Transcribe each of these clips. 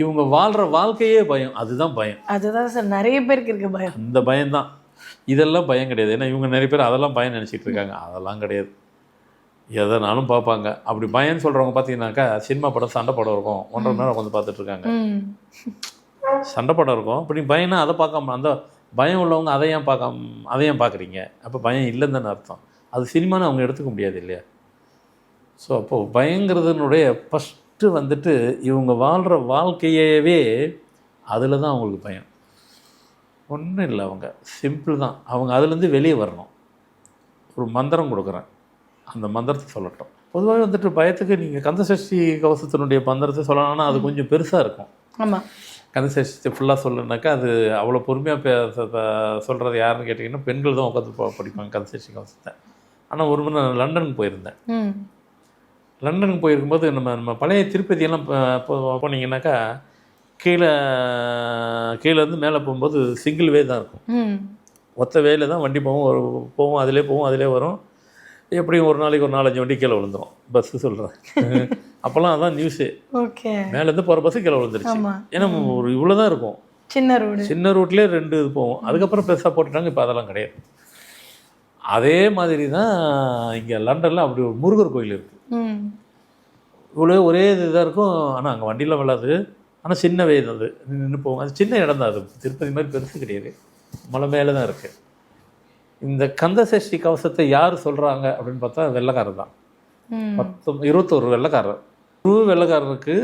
இவங்க வாழ்கிற வாழ்க்கையே பயம். அதுதான் பயம். அதுதான் சார் நிறைய பேருக்கு இருக்கு பயம். அந்த பயம்தான். இதெல்லாம் பயம் கிடையாது. ஏன்னா இவங்க நிறைய பேர் அதெல்லாம் பயம் நினச்சிட்டு இருக்காங்க. அதெல்லாம் கிடையாது. எதனாலும் பார்ப்பாங்க. அப்படி பயம்னு சொல்கிறவங்க பார்த்தீங்கன்னாக்கா சினிமா படம் சண்டை படம் இருக்கும். ஒன்றரை மணி நேரம் உட்காந்து பார்த்துட்டு இருக்காங்க. ம். சண்டை படம் இருக்கும். அப்படி பயம்னா அதை பார்க்காம அந்த பயம் உள்ளவங்க அதை ஏன் பார்க்காம அதை ஏன் பார்க்குறீங்க? அப்போ பயம் இல்லைன்னு தானே அர்த்தம். அது சினிமான்னு அவங்க எடுத்துக்க முடியாது இல்லையா? ஸோ அப்போது பயங்கிறதுனுடைய ஃபஸ்ட்டு வந்துட்டு இவங்க வாழ்கிற வாழ்க்கையவே அதில் தான் அவங்களுக்கு பயம். ஒன்றும் இல்லை அவங்க. சிம்பிள் தான். அவங்க அதுலேருந்து வெளியே வரணும். ஒரு மந்திரம் கொடுக்குறேன். அந்த மந்திரத்தை சொல்லட்டும். பொதுவாக வந்துட்டு பயத்துக்கு நீங்கள் கந்தசஷ்டி கவசத்தினுடைய மந்திரத்தை சொல்லணும்னா அது கொஞ்சம் பெருசாக இருக்கும். ஆமா. கந்தசஷ்டி ஃபுல்லாக சொல்லணுனாக்கா அது அவ்வளோ பொறுமையாக பே சொல்கிறது யாருன்னு கேட்டிங்கன்னா பெண்கள் தான் உட்காந்து படிப்பாங்க கந்தசஷ்டி கவசத்தை. ஆனால் ஒரு முறை நான் லண்டனுக்கு போயிருந்தேன். லண்டனுக்கு போயிருக்கும்போது நம்ம நம்ம பழைய திருப்பதியெல்லாம் போனீங்கன்னாக்கா கீழே கீழே இருந்து மேலே போகும்போது சிங்கிள் வே தான் இருக்கும். ஒத்த வேல தான் வண்டி போகும் ஒரு போகும் அதிலே போகும் அதிலே வரும். எப்படியும் ஒரு நாளைக்கு ஒரு நாலஞ்சு வண்டி கீழே விழுந்துரும். பஸ்ஸு சொல்கிறேன் அப்போல்லாம் அதான் நியூஸு. ஓகே. மேலேருந்து போகிற பஸ்ஸு கீழே விழுந்துருச்சு. ஏன்னா ஒரு இவ்வளோ தான் இருக்கும். சின்ன ரோடு. சின்ன ரூட்லேயே ரெண்டு இது போகும். அதுக்கப்புறம் பெருசாக போட்டுட்டாங்க இப்போ அதெல்லாம் கிடையாது. அதே மாதிரி தான் இங்கே லண்டனில் அப்படி ஒரு முருகர் கோயில் இருக்குது இவ்வளோ ஒரே இதாக இருக்கும். ஆனால் அங்கே வண்டிலாம் விழாது. ஆனால் சின்ன வயது அது. நின்று போகும். அது சின்ன இடம் தான். அது திருப்பதி மாதிரி பெருசு கிடையாது. மலை மேலே தான் இருக்குது இந்த கந்தசஷ்டி கவசத்தை யார் சொல்கிறாங்க அப்படின்னு பார்த்தா வெள்ளைக்காரர் தான். பத்து இருபத்தோரு வெள்ளைக்காரர். ஒரு வெள்ளைக்காரருக்கு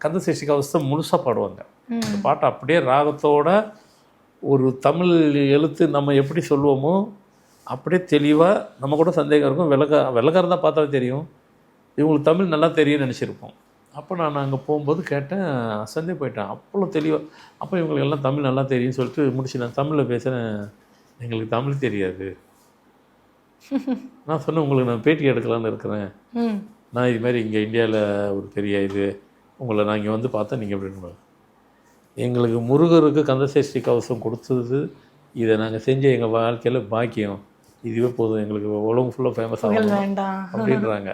கந்தசஷ்டி கவசத்தை முழுசாக பாடுவாங்க. அந்த பாட்டை அப்படியே ராகத்தோட ஒரு தமிழ் எழுத்து நம்ம எப்படி சொல்லுவோமோ அப்படியே தெளிவாக நம்ம கூட சந்தேகம் இருக்கும். வெள்ளக்கா வெள்ளக்காரன் தான் பார்த்தாலே தெரியும். இவங்களுக்கு தமிழ் நல்லா தெரியும்னு நினச்சிருப்போம். அப்போ நான் அங்கே போகும்போது கேட்டேன் அசந்தே போயிட்டேன் அவ்வளோ தெளிவாக அப்போ இவங்களுக்கு எல்லாம் தமிழ் நல்லா தெரியும்னு சொல்லிட்டு முடிச்சு நான் தமிழில் பேசுகிறேன் எங்களுக்கு தமிழ் தெரியாது. நான் சொன்னேன் உங்களுக்கு நான் பேட்டி எடுக்கலான்னு இருக்கிறேன். நான் இது மாதிரி இங்கே இந்தியாவில் ஒரு பெரிய இது உங்களை நான் இங்கே வந்து பார்த்தா நீங்கள் எப்படி எங்களுக்கு முருகருக்கு கந்தசஷ்டி கவசம் கொடுத்தது இதை நாங்கள் செஞ்ச எங்கள் வாழ்க்கையில் பாக்கியம். இதுவே போதும் எங்களுக்கு உலகம் ஃபுல்லாக ஃபேமஸ் ஆகும் அப்படின்றாங்க.